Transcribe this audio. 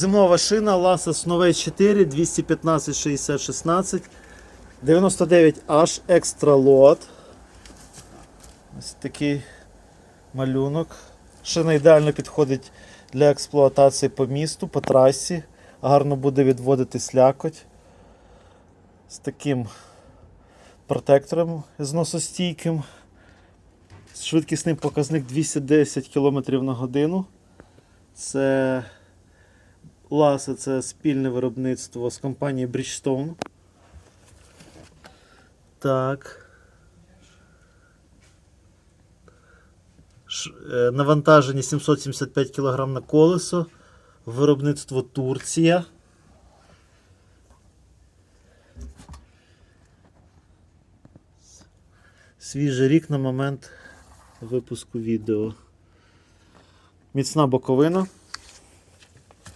Зимова шина Lasa Snow 4 215 60 16 99H Extra Lot. Ось такий малюнок. Шина ідеально підходить для експлуатації по місту, по трасі. Гарно буде відводити слякоть. З таким протектором зносостійким. Швидкісний показник 210 км на годину. Це Ласа це спільне виробництво з компанією Bridgestone. Так. Е, Навантаження 775 кг на колесо. Виробництво Турція. Свіжий рік на момент випуску відео. Міцна боковина.